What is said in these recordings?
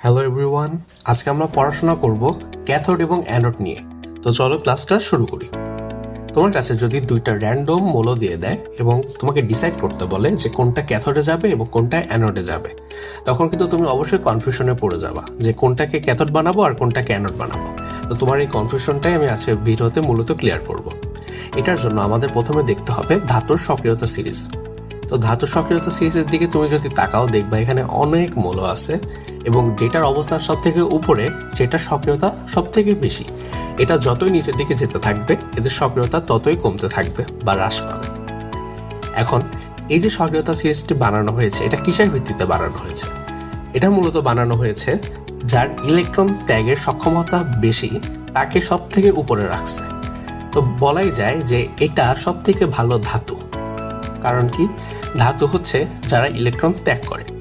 Hello everyone আজকে আমরা পড়াশোনা করব ক্যাথোড এবং অ্যানোড নিয়ে। তো চলো ক্লাসটা শুরু করি। তোমার কাছে যদি দুইটা র্যান্ডম মূল্য দিয়ে দেয় এবং তোমাকে ডিসাইড করতে বলে যে কোনটা ক্যাথোডে যাবে এবং কোনটা অ্যানোডে যাবে, তখন কিন্তু তুমি অবশ্যই কনফিউশনে পড়ে যাবা যে কোনটাকে ক্যাথোড বানাবো আর কোনটাকে অ্যানোড বানাবো। তো তোমার এই কনফিউশনটাই আমি আজকে ভিডিওতে মূলত ক্লিয়ার করব। এটার জন্য আমাদের প্রথমে দেখতে হবে ধাতুর সক্রিয়তা সিরিজ। তো ধাতু সক্রিয়তা সিরিজের দিকে তুমি যদি তাকাও, দেখবা এখানে অনেক মৌল আছে। এবং যেটার অবস্থান সব থেকে উপরে যেটার সক্রিয়তা সব থেকে বেশি। এটা যতই নিচের দিকে যেতে থাকবে, এদের সক্রিয়তা ততই কমতে থাকবে বা হ্রাস পাবে। এখন, এই যে সক্রিয়তা সিরিজটি বানানো হয়েছে, এটা কিসের ভিত্তিতে বানানো হয়েছে? এটা মূলত বানানো হয়েছে যার ইলেকট্রন ত্যাগের সক্ষমতা বেশি, তাকে সব থেকে উপরে রাখছে। তো বলাই যায় যে এটা সব থেকে ভালো ধাতু। কারণ কি? ধাতু হচ্ছে যারা ইলেকট্রন ত্যাগ করে।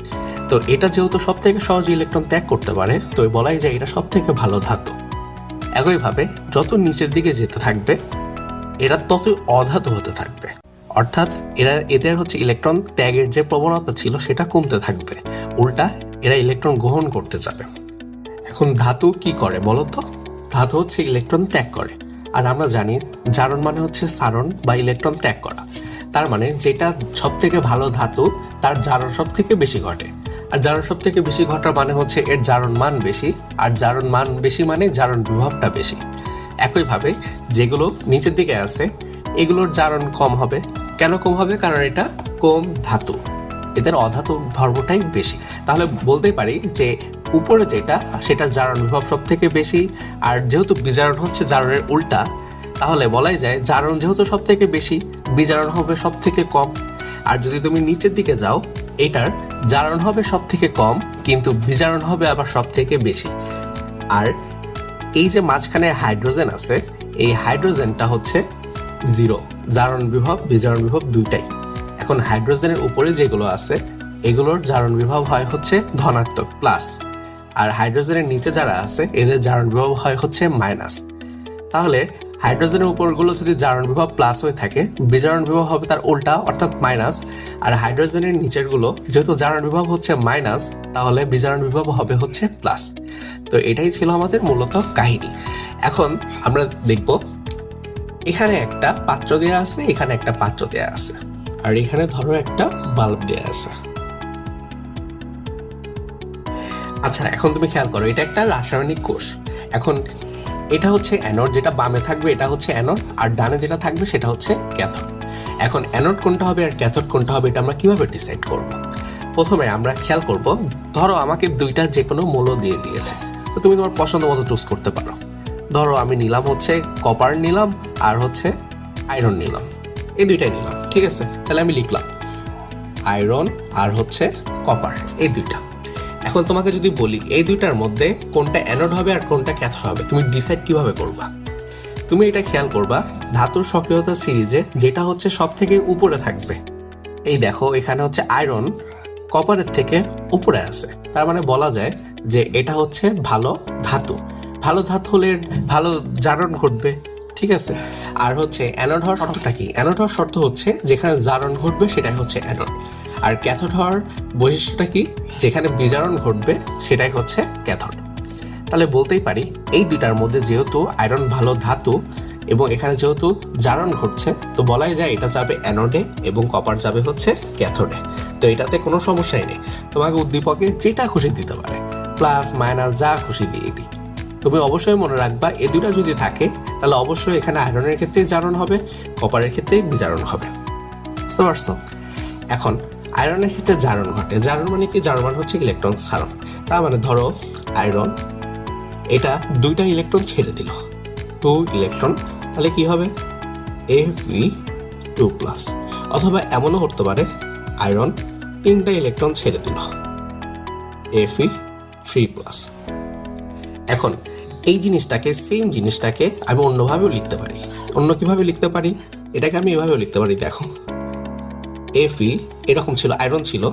তো এটা যেহেতু সব থেকে সহজে ইলেকট্রন ত্যাগ করতে পারে, তো বলাই যায় এটা সব থেকে ভালো ধাতু। একইভাবে যত নিচের দিকে যেতে থাকবে, এরা ততই অধাতু হতে থাকবে। অর্থাৎ এরা, এদের হচ্ছে ইলেকট্রন ত্যাগের যে প্রবণতা ছিল সেটা কমতে থাকবে। উল্টা এরা ইলেকট্রন গ্রহণ করতে যাবে। এখন ধাতু কি করে বলো তো ধাতু হচ্ছে ইলেকট্রন ত্যাগ করে। আর আমরা জানি জারণ মানে হচ্ছে সারণ বা ইলেকট্রন ত্যাগ করা। তার মানে যেটা সব থেকে ভালো ধাতু, তার জারণ সব থেকে বেশি ঘটে। আর জারণ সব থেকে বেশি ঘটার মানে হচ্ছে এর জারণ মান বেশি, আর জারণ মান বেশি মানে জারণ বিভবটা বেশি। একইভাবে যেগুলো নিচের দিকে আছে, এগুলোর জারণ কম হবে। কেন কম হবে? কারণ এটা কম ধাতু। এদের অধাতু ধর্মটাই বেশি। তাহলে বলতেই পারি যে উপরে যেটা, সেটার জারণ বিভব সব থেকে বেশি, আর যেহেতু বিজারণ হচ্ছে জারণের উল্টা, তাহলে বলাই যায় জারণ যেহেতু সব থেকে বেশি, বিজারণ হবে সব থেকে কম। আর যদি তুমি নিচের দিকে যাও, এটার জারণ হবে সব থেকে কম, কিন্তু বিজারণ হবে আবার সব থেকে বেশি। আর এই যে মাঝখানে হাইড্রোজেন আছে, এই হাইড্রোজেনটা হচ্ছে জিরো। জারণ বিভব, বিজারণ বিভব দুইটাই। এখন হাইড্রোজেনের উপরে যেগুলো আছে, এগুলোর জারণ বিভব হয় হচ্ছে ধনাত্মক প্লাস। আর হাইড্রোজেনের নিচে যারা আছে, এদের জারণ বিভব হয় হচ্ছে মাইনাস। তাহলে হাইড্রোজেনের উপরগুলো যদি জারণ বিভব প্লাস হয়ে থাকে, বিজারণ বিভব হবে তার উল্টা, অর্থাৎ মাইনাস আর হাইড্রোজেনের নিচেরগুলো যেহেতু জারণ বিভব হচ্ছে মাইনাস তাহলে বিজারণ বিভব হবে হচ্ছে প্লাস তো এটাই ছিল আমাদের মূলত কাহিনী। এখন আমরা দেখব, এখানে একটা পাত্র দেয়া আছে, এখানে একটা পাত্র দেয়া আছে। আর এখানে ধরো একটা বাল্ব দেয়া আছে। আচ্ছা এখন তুমি খেয়াল করো, এটা একটা রাসায়নিক কোষ। এখন এটা হচ্ছে অ্যানোড, যেটা বামে থাকবে এটা হচ্ছে অ্যানোড, আর ডানে যেটা থাকবে সেটা হচ্ছে ক্যাথোড। এখন অ্যানোড কোনটা হবে আর ক্যাথোড কোনটা হবে এটা আমরা কীভাবে ডিসাইড করব? প্রথমে আমরা খেয়াল করব, ধরো আমাকে দুইটা যে কোনো মূল্য দিয়ে দিয়েছে, তো তুমি তোমার পছন্দ মতো চুজ করতে পারো। ধরো আমি নিলাম হচ্ছে কপার নিলাম আর হচ্ছে আয়রন নিলাম। এই দুইটাই নিলাম, ঠিক আছে? তাহলে আমি লিখলাম আয়রন আর হচ্ছে কপার এই দুইটা। এখন তোমাকে যদি বলি, এই দুইটার মধ্যে কোনটা অ্যানোড হবে আর কোনটা ক্যাথোড হবে, তুমি ডিসাইড কীভাবে করবা? তুমি এটা খেয়াল করবা, ধাতুর সক্রিয়তা সিরিজে যেটা হচ্ছে সব থেকে উপরে থাকবে। এই দেখো, এখানে হচ্ছে আয়রন কপারের থেকে উপরে আছে। তার মানে বলা যায় যে এটা হচ্ছে ভালো ধাতু। ভালো ধাতু হলে ভালো জারণ ঘটবে, ঠিক আছে? আর হচ্ছে অ্যানোড হওয়ার শর্তটা কি? অ্যানোড হওয়ার শর্ত হচ্ছে যেখানে জারণ ঘটবে সেটাই হচ্ছে অ্যানোড আর ক্যাথোড হওয়ার বৈশিষ্ট্যটা কি? যেখানে বিজারণ ঘটবে, সেটাই হচ্ছে ক্যাথোড। তাহলে বলতেই পারি, এই দুইটার মধ্যে যেহেতু আয়রন ভালো ধাতু এবং এখানে যেহেতু জারণ ঘটছে, তো বলাই যায় এটা যাবে অ্যানোডে এবং কপার যাবে হচ্ছে ক্যাথোডে। তো এটাতে কোনো সমস্যাই নেই। তোমাকে উদ্দীপকে যেটা খুশি দিতে পারে, প্লাস, মাইনাস, যা খুশি দিয়ে দিই। তুমি অবশ্যই মনে রাখবা, এ দুটা যদি থাকে, তাহলে অবশ্যই এখানে আয়রনের ক্ষেত্রে জারণ হবে, কপারের ক্ষেত্রে বিজারণ হবে। বুঝতে পারছ? এখন আয়রনের ক্ষেত্রে জারণ ঘটে। জারণ মানে কি? জারণ মানে হচ্ছে ইলেকট্রন সারণ। তার মানে ধরো, আয়রন, এটা দুইটা ইলেকট্রন ছেড়ে দিল। টু ইলেকট্রন, তাহলে কি হবে? F E two plus. অথবা এমনও করতে পারে, আয়রন তিনটা ইলেকট্রন ছেড়ে দিল। F E three plus. এখন, এই জিনিসটাকে, সেম জিনিসটাকে আমি অন্যভাবেও লিখতে পারি। অন্য কীভাবে লিখতে পারি? এটাকে আমি এভাবেও লিখতে পারি, দেখো। এফি এরকম ছিল আয়রন ছিল।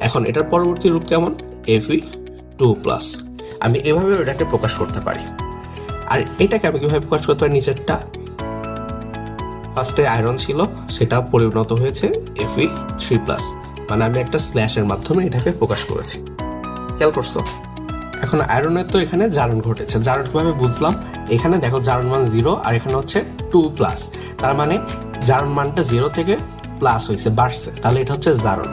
এখন এটার পরবর্তী রূপ কেমন? এফি টু প্লাস আমি এভাবে এটাকে প্রকাশ করতে পারি। আর এটাকে আমি কীভাবে প্রকাশ করতে পারি? নিচেরটা? ফার্স্টে আয়রন ছিল, সেটা পরিণত হয়েছে এফি থ্রি প্লাস মানে আমি একটা স্ল্যাশের মাধ্যমে এটাকে প্রকাশ করেছি। খেয়াল করছ? এখন আয়রনের তো এখানে জারণ ঘটেছে। জারণ কীভাবে বুঝলাম? এখানে দেখো জারণ মান জিরো আর এখানে হচ্ছে টু প্লাস তার মানে জারণ মানটা জিরো থেকে প্লাস হয়েছে বাড়ছে, তাহলে এটা হচ্ছে জারণ।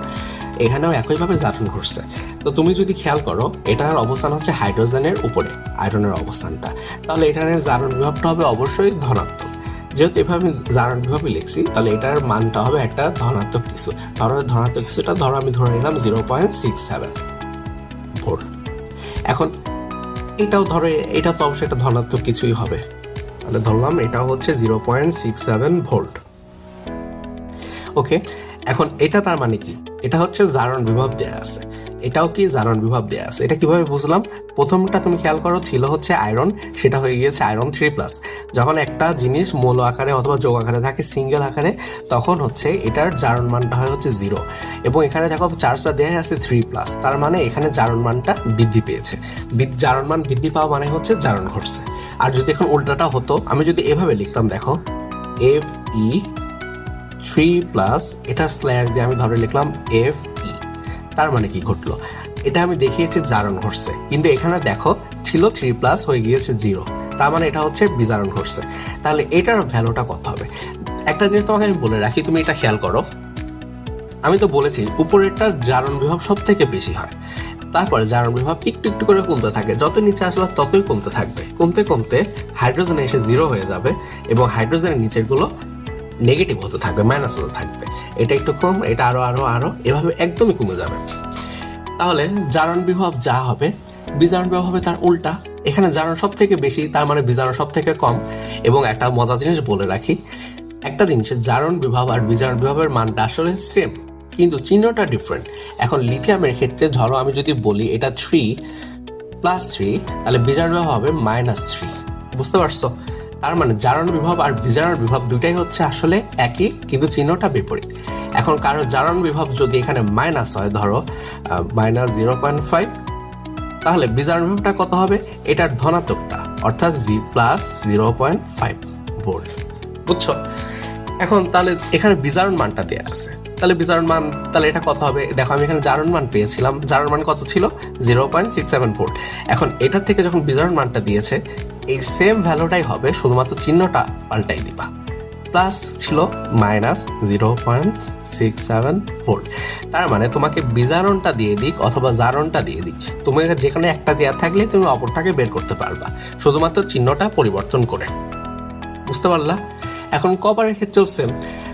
এখানেও একইভাবে জারণ ঘটছে। তো তুমি যদি খেয়াল করো, এটার অবস্থান হচ্ছে হাইড্রোজেনের উপরে, আয়রনের অবস্থানটা। তাহলে এখানে জারণ বিভাবটা হবে অবশ্যই ধনাত্মক। যেহেতু এভাবে আমি জারণ বিভাবে লিখছি, তাহলে এটার মানটা হবে একটা ধনাত্মক কিছু। ধরো ধনাত্মক কিছুটা ধরো, আমি ধরে নিলাম zero point six seven volt. এখন, এটাও ধরো, এটা তো অবশ্যই একটা ধনাত্মক কিছুই হবে। তাহলে ধরলাম এটা হচ্ছে zero point six seven volt. Okay এখন এটা তার মানে কি? এটা হচ্ছে জারণ বিভব দেয়া আছে। এটাও কি জারণ বিভব দেয়া আছে? এটা কীভাবে বুঝলাম? প্রথমটা তুমি খেয়াল করো, ছিল হচ্ছে আয়রন সেটা হয়ে গিয়েছে আয়রন থ্রি প্লাস যখন একটা জিনিস মৌল আকারে অথবা যোগ আকারে থাকে সিঙ্গেল আকারে, তখন হচ্ছে এটার জারণ মানটা হয় হচ্ছে জিরো এবং এখানে দেখো চার্জটা দেয়া আছে থ্রি প্লাস তার মানে এখানে জারণ মানটা বৃদ্ধি পেয়েছে। জারণ মান বৃদ্ধি পাওয়া মানে হচ্ছে জারণ ঘটছে। আর যদি এখন উল্টাটা হতো, আমি যদি এভাবে লিখতাম, দেখো এফ ই থ্রি প্লাস এটা স্ল্যাশ দিয়ে আমি ধরে লিখলাম এফ ই তার মানে কি ঘটলো? এটা আমি দেখিয়েছি জারণ ঘটছে। কিন্তু এখানে দেখো, ছিল থ্রি প্লাস হয়ে গিয়েছে জিরো তার মানে এটা হচ্ছে বিজারণ ঘটছে। তাহলে এটার ভ্যালুটা কত হবে? একটা জিনিস তোমাকে আমি বলে রাখি, তুমি এটা খেয়াল করো। আমি তো বলেছি, উপরেরটার জারণ বিভাব সব থেকে বেশি হয়। তারপরে জারণ বিভাব একটু একটু করে কমতে থাকে। যত নিচে আসবে, ততই কমতে থাকবে। কমতে কমতে হাইড্রোজেন এসে জিরো হয়ে যাবে এবং হাইড্রোজেনের নিচেরগুলো নেগেটিভ হতে থাকবে মাইনাস হতে থাকবে। এটা একটু কম, এটা আরও আরও আরও, এভাবে একদমই কমে যাবে। তাহলে জারণ বিভব যা হবে বিজারণ বিভব হবে তার উল্টা। এখানে জারণ সব থেকে বেশি, তার মানে বিজারণ সব থেকে কম। এবং একটা মজার জিনিস বলে রাখি, একটা জিনিসের জারণ বিভব আর বিজারণ বিভবের মানটা আসলে সেম কিন্তু চিহ্নটা ডিফারেন্ট এখন লিথিয়ামের ক্ষেত্রে, ধরো আমি যদি বলি এটা থ্রি প্লাস থ্রি তাহলে বিজারণ বিভব হবে মাইনাস থ্রি বুঝতে পারছ? তার মানে জারণ বিভব আর বিজারণ বিভব দুটাই হচ্ছে আসলে একই, কিন্তু চিহ্নটা বিপরীত। এখন কারও জারণ বিভব যদি এখানে মাইনাস হয়, ধরো মাইনাস জিরো পয়েন্ট ফাইভ তাহলে বিজারণ বিভবটা কত হবে? এটার ধনাত্মকটা, অর্থাৎ G plus zero point five volt বুঝছ? এখন তাহলে এখানে বিজারণ মানটা দেওয়া আছে। তাহলে বিজারণ মান, তাহলে এটা কত হবে? দেখো, আমি এখানে জারণ মান পেয়েছিলাম। জারণ মান কত ছিল? Zero point six seven four এখন এটার থেকে যখন বিজারণ মানটা দিয়েছে এই সেম ভ্যালুটাই হবে শুধুমাত্র চিহ্নটা পাল্টাই দিবা। প্লাস ছিল minus zero point six seven four তার মানে তোমাকে বিজারণটা দিয়ে দিক অথবা জারণটা দিয়ে দিক। তুমি যেখানে একটা দেওয়া থাকলে তুমি অপরটাকে বের করতে পারবা। শুধুমাত্র চিহ্নটা পরিবর্তন করে। বুঝতে পারলা? এখন কপারের ক্ষেত্রেও সেম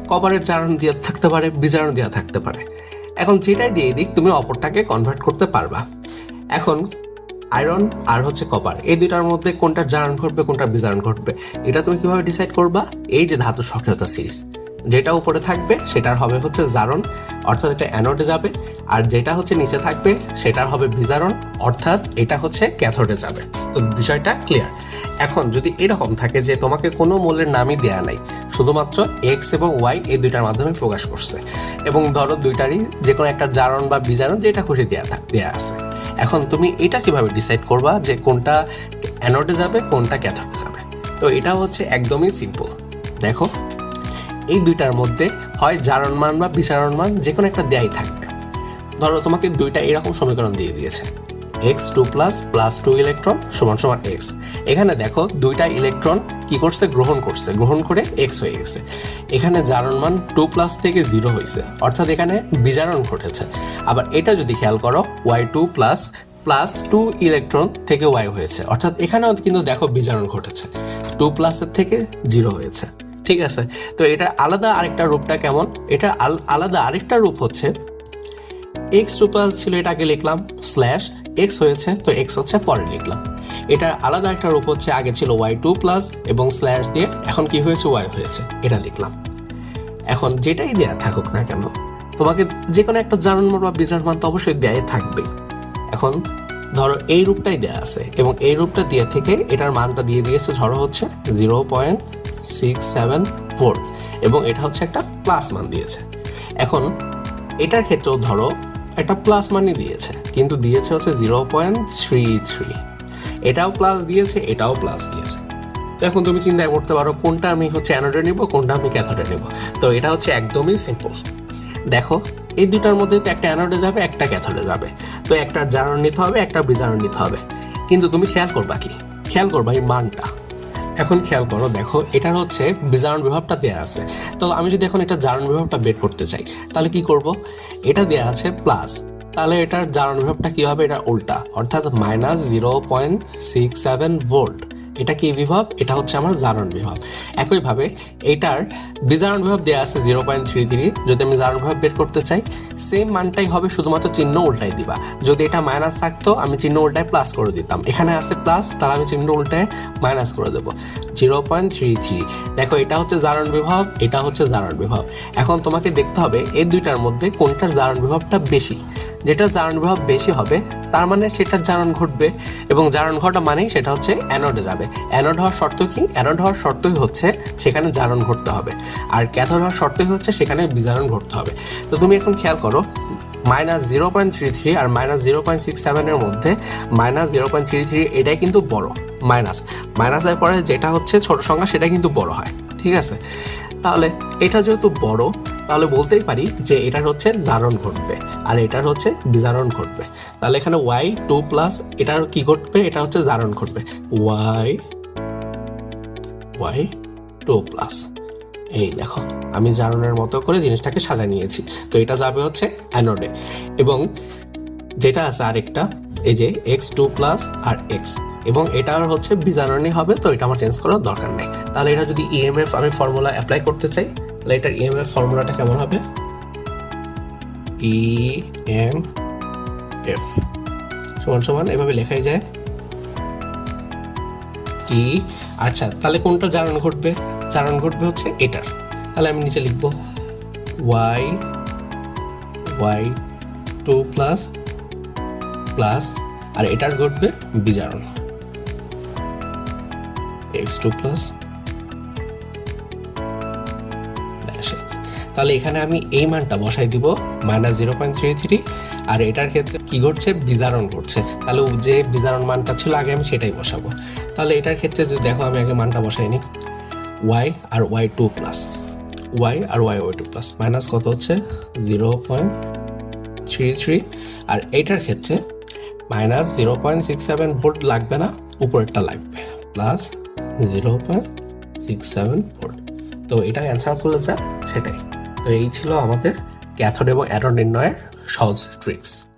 কপারের জারণ দেওয়া থাকতে পারে, বিজারণ দেওয়া থাকতে পারে। এখন যেটাই দিয়ে দিক, তুমি অপরটাকে কনভার্ট করতে পারবা। এখন আয়রন আর হচ্ছে কপার এই দুইটার মধ্যে কোনটার জারণ ঘটবে কোনটার বিজারণ ঘটবে, এটা তুমি কীভাবে ডিসাইড করবা? এই যে ধাতু সক্রিয়তা সিরিজ যেটা উপরে থাকবে, সেটার হবে হচ্ছে জারণ, অর্থাৎ এটা অ্যানোডে যাবে, আর যেটা হচ্ছে নিচে থাকবে, সেটার হবে বিজারণ, অর্থাৎ এটা হচ্ছে ক্যাথোডে যাবে। তো বিষয়টা ক্লিয়ার এখন যদি এরকম থাকে যে তোমাকে কোনো মূল্যের নামই দেয়া নাই, শুধুমাত্র এক্স এবং ওয়াই এই দুইটার মাধ্যমে প্রকাশ করছে, এবং ধরো দুইটারই যে কোনো একটা জারণ বা বিজারণ যেটা খুশি দেয়া থাক, দেয়া আছে। এখন তুমি এটা কীভাবে ডিসাইড করবা যে কোনটা অ্যানোডে যাবে, কোনটা ক্যাথোডে যাবে? তো এটা হচ্ছে একদমই সিম্পল দেখো, এই দুইটার মধ্যে হয় জারণ মান বা বিচারণ মান যে কোনো একটা দেয়াই থাকবে। ধরো তোমাকে দুইটা এরকম সমীকরণ দিয়ে দিয়েছে। X two plus plus two electron সমান সমান এক্স এখানে দেখো দুইটা ইলেকট্রন কি করছে? গ্রহণ করছে। গ্রহণ করে এক্স হয়ে গেছে। এখানে জারণ মান টু প্লাস থেকে জিরো হয়েছে। অর্থাৎ এখানে বিজারণ ঘটেছে। আবার এটা যদি খেয়াল করো Y two plus plus two electron থেকে ওয়াই হয়েছে। অর্থাৎ এখানেও কিন্তু দেখো বিজারণ ঘটেছে। টু প্লাসের থেকে জিরো হয়েছে। ঠিক আছে? তো এটা আলাদা আরেকটা রূপটা কেমন? এটা আল- আলাদা আরেকটা রূপ হচ্ছে এক্স টু প্লাস ছিল এটাকে লিখলাম স্ল্যাশ এক্স হয়েছে, তো এক্স হচ্ছে পরে লিখলাম। এটার আলাদা একটা রূপ হচ্ছে আগে ছিল ওয়াই টু প্লাস এবং স্ল্যাশ দিয়ে এখন কি হয়েছে ওয়াই হয়েছে, এটা লিখলাম। এখন যেটাই দেয়া থাকুক না কেন, তোমাকে যে কোনো একটা জারণ মান বা বিজার মান তো অবশ্যই দেয় থাকবে এখন ধরো এই রূপটাই দেয়া আছে এবং এই রূপটা দিয়ে থেকে এটার মানটা দিয়ে দিয়েছে ধরো হচ্ছে zero point six seven four এবং এটা হচ্ছে একটা প্লাস মান দিয়েছে। এখন এটার ক্ষেত্রেও ধরো একটা প্লাস মানই দিয়েছে, কিন্তু দিয়েছে হচ্ছে জিরো পয়েন্ট থ্রি থ্রি এটাও প্লাস দিয়েছে, এটাও প্লাস দিয়েছে। এখন তুমি চিন্তা করতে পারো, কোনটা আমি হচ্ছে অ্যানোডে নিব, কোনটা আমি ক্যাথোডে নিব। তো এটা হচ্ছে একদমই সিম্পল দেখো, এই দুটার মধ্যে তো একটা অ্যানোডে যাবে, একটা ক্যাথোডে যাবে। তো একটা জারণ নিতে হবে, একটা বিজারণ নিতে হবে। কিন্তু তুমি খেয়াল করবা কি? খেয়াল করবা এই মানটা। এখন খেয়াল করো, দেখো, এটার হচ্ছে বিজারণ বিভাবটা দেওয়া আছে। তো আমি যদি এখন এটা জারণ বিভাবটা বের করতে চাই, তাহলে কি করব? এটা দেওয়া আছে প্লাস তাহলে এটার জারণ বিভাবটা কি হবে? এটা উল্টা। অর্থাৎ minus zero point six seven volt এটা কি বিভব? এটা হচ্ছে আমার জারণ বিভব। একইভাবে এটার বিজারণ বিভব দেওয়া আছে জিরো পয়েন্ট থ্রি থ্রি যদি আমি জারণ বিভব বের করতে চাই সেম মানটাই হবে শুধুমাত্র চিহ্ন উল্টাই দিবা। যদি এটা মাইনাস থাকতো, আমি চিহ্ন উল্টায় প্লাস করে দিতাম। এখানে আছে প্লাস তাহলে আমি চিহ্ন উল্টায় মাইনাস করে দেবো। জিরো পয়েন্ট থ্রি থ্রি দেখো, এটা হচ্ছে জারণ বিভব, এটা হচ্ছে জারণ বিভব। এখন তোমাকে দেখতে হবে এই দুইটার মধ্যে কোনটার জারণ বিভবটা বেশি। যেটা জারণ বিভব বেশি হবে, তার মানে সেটার জারণ ঘটবে এবং জারণ ঘটা মানেই সেটা হচ্ছে অ্যানোডে যাবে। অ্যানোড হওয়ার শর্ত কি? অ্যানোড হওয়ার শর্তই হচ্ছে সেখানে জারণ ঘটতে হবে। আর ক্যাথোড হওয়ার শর্তই হচ্ছে সেখানে বিজারণ ঘটতে হবে। তো তুমি এখন খেয়াল করো, minus zero point three three আর মাইনাস জিরো পয়েন্ট সিক্স সেভেনের মধ্যে minus zero point three three এটাই কিন্তু বড়, মাইনাস। মাইনাসের পরে যেটা হচ্ছে ছোট সংখ্যা সেটা কিন্তু বড় হয়, ঠিক আছে? তাহলে এটা যেহেতু বড়, তাহলে বলতেই পারি যে এটা হচ্ছে জারণ ঘটবে। আর এটার হচ্ছে বিজারণ ঘটবে। তাহলে এখানে ওয়াই টু প্লাস এটার কি ঘটবে? এটা হচ্ছে জারণ ঘটবে। ওয়াই ওয়াই টু প্লাস এই দেখো, আমি জারণের মতো করে জিনিসটাকে সাজা নিয়েছি। তো এটা যাবে হচ্ছে অ্যানোডে এবং যেটা আছে আরেকটা, এই যে এক্স টু প্লাস আর এক্স এবং এটার হচ্ছে বিজারণই হবে, তো এটা আমার চেঞ্জ করার দরকার নেই। তাহলে এটা যদি ইএমএফ আমি ফর্মুলা অ্যাপ্লাই করতে চাই, তাহলে এটার ইএমএফ ফর্মুলাটা কেমন হবে? ই এম এফ সমান সমান এভাবে লেখাই যায়। ই আচ্ছা তাহলে কোনটা জারণ ঘটবে? জারণ ঘটবে হচ্ছে এটার। তাহলে আমি নিচে লিখব Y Y two plus plus আর এটার ঘটবে বিজারণ। এক্স টু প্লাস তাহলে এখানে আমি এই মানটা বসাই দিব minus zero point three three আর এটার ক্ষেত্রে কি ঘটছে? বিজারণ ঘটছে। তাহলে যে বিজারণ মানটা ছিল, আগে আমি সেটাই বসাবো। তাহলে এটার ক্ষেত্রে যদি দেখো, আমি আগে মানটা বসাই নি। ওয়াই আর ওয়াই টু প্লাস ওয়াই আর Y Y two plus minus কত হচ্ছে? জিরো পয়েন্ট থ্রি থ্রি আর এইটার ক্ষেত্রে minus zero point six seven volt লাগবে না, উপরেরটা লাগবে। Plus zero point six seven volt তো এটা অ্যান্সার করলে যা সেটাই। তো এই ছিল আমাদের ক্যাথোড এবং অ্যারো নির্ণয়ের সহজ ট্রিক্স